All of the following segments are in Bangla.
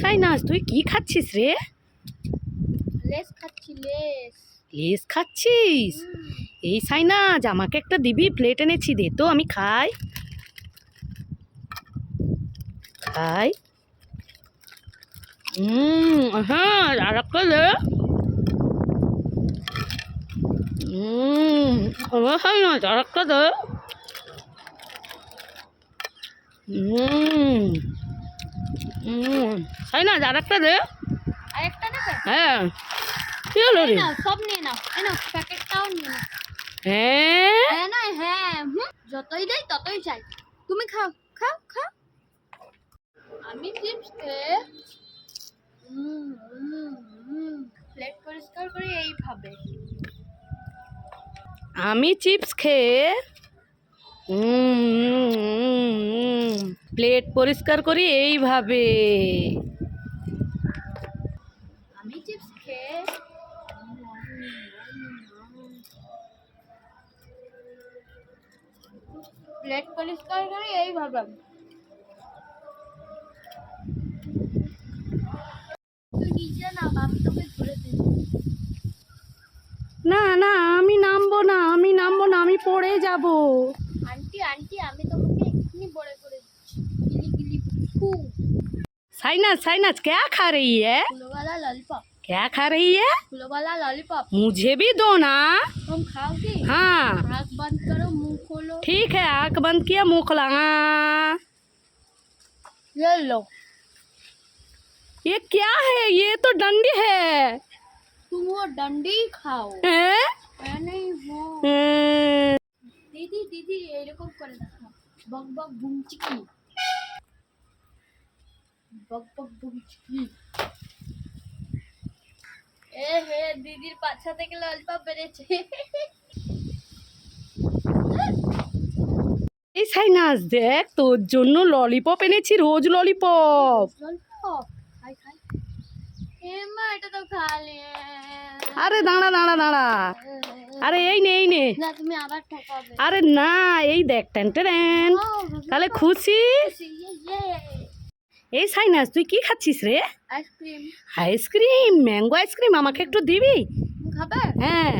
সাইনাস তুই কি খাচ্ছিস রে? লেস খাচ্ছি লেস। লেস খাচ্ছিস? এই সাইনাজ আমাকে একটা দিবি প্লেট এনেছি দে তো আমি খাই। খাই। হুম হ্যাঁ আর একটা দে। হুম সাইনাজ আর একটা দে। হুম। হুম না আর একটা দে হ্যাঁ। কি হলো রে? সব নিয়ে নাও নাও প্যাকেটটাও নিয়ে নাও। হ্যাঁ? হ্যাঁ না হ্যাঁ হুম, যতই ততই চাই। তুমি খাও খাও খাও। আমি চিপস খেয়ে প্লেট পরিষ্কার করি এইভাবে। আমি চিপস খেয়ে প্লেট পরিষ্কার করি এইভাবে। আমি চিপস খেয়ে প্লেট পরিষ্কার করি এইভাবে না আমি তোকে ঘুরে দিই না না আমি নামবো না আমি নামবো না আমি পড়ে যাব। আন্টি আন্টি আমি साइनाज साइनाज क्या खा रही है फूलोवाला लॉलीपॉप क्या खा रही है फूलोवाला लॉलीपॉप मुझे भी दो ना तुम खाओगी हाँ आँख बंद करो मुंह खोलो ठीक है आंख बंद किया मुंह खुला हाँ ये लो ये क्या है ये तो डंडी है तुम वो डंडी खाओ हैं? मैं नहीं वो हम्म, দিদি দিদি এরকম করে দেখো বক বক বুমচিকি বক বক বুমচিকি এ হে দিদির পাছা থেকে ললিপপ বেড়েছে এই সাইনাজ দেখ তোর জন্য ললিপপ এনেছি রোজ ললিপপ এটা তো আরে দাঁড়া দাঁড়া দাঁড়া আরে এই নে এই নে আরে না এই দেখ টেন টেন তাহলে খুশি ইয়ে ইয়ে এই সাইনাস তুই কি খাচ্ছিস রে? আইসক্রিম। আইসক্রিম ম্যাঙ্গো আইসক্রিম আমাকে একটু দিবি? খাবে? হ্যাঁ।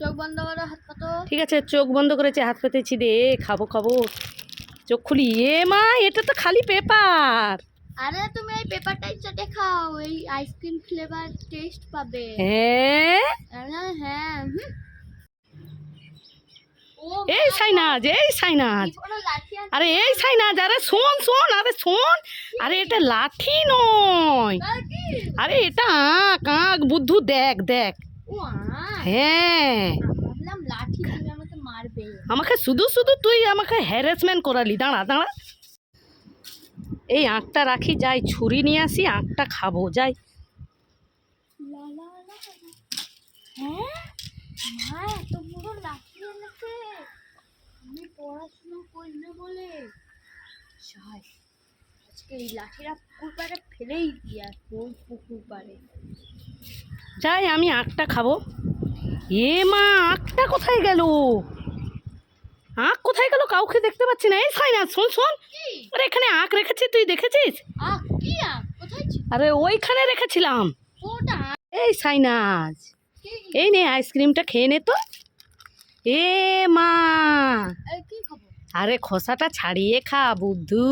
চোখ বন্ধ করো হাত পাতো ঠিক আছে চোখ বন্ধ করেছে হাত পেতেছি দে খাব খাব। চোখ খুলি। এ মা এটা তো খালি পেপার। আরে তুমি এই পেপারটাই চেটে খাও এই আইসক্রিম ফ্লেভার টেস্ট পাবে। হ্যাঁ? হ্যাঁ হুম। ও এই সাইনাজ এই সাইনাজ। আরে এই সাইনাজ আরে শোন শোন আরে শোন। আরে এটা লাঠি নয়। আরে এটা আঁক আঁক বুদ্ধু দেখ দেখ। হ্যাঁ। আমাকে শুধু শুধু তুই আমাকে হ্যারাসমেন্ট করালি। দাঁড়া দাঁড়া। এই আঁকটা রাখি যাই ছুরি নিয়ে আসি আঁকটা খাব যাই। হ্যাঁ মা এত বড় লাঠি এনেছে পড়াশোনা করবে বলে? যাই আজকে এই লাঠিটা পুকুর পাড়ে ফেলেই দিয়ে আসব পুকুর পাড়ে। যাই আমি আঁকটা খাব। এ মা আঁকটা কোথায় গেল? আঁক কোথায় গেল? কাউকে দেখতে পাচ্ছি না। এই সাইনা শোন শোন। আরে এখানে আঁক রেখেছি তুই দেখেছিস? আরে ওইখানে রেখেছিলাম। এই সাইনাজ এই নে আইসক্রিমটা খেয়ে নে তো। এ মা আরে খোসাটা ছাড়িয়ে খা বুদ্ধু।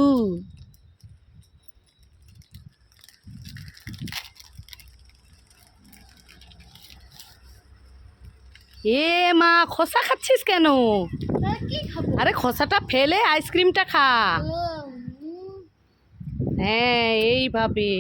এ মা খোসা খাচ্ছিস কেন? আরে খোসাটা ফেলে আইসক্রিমটা খা। হ্যাঁ এইভাবে।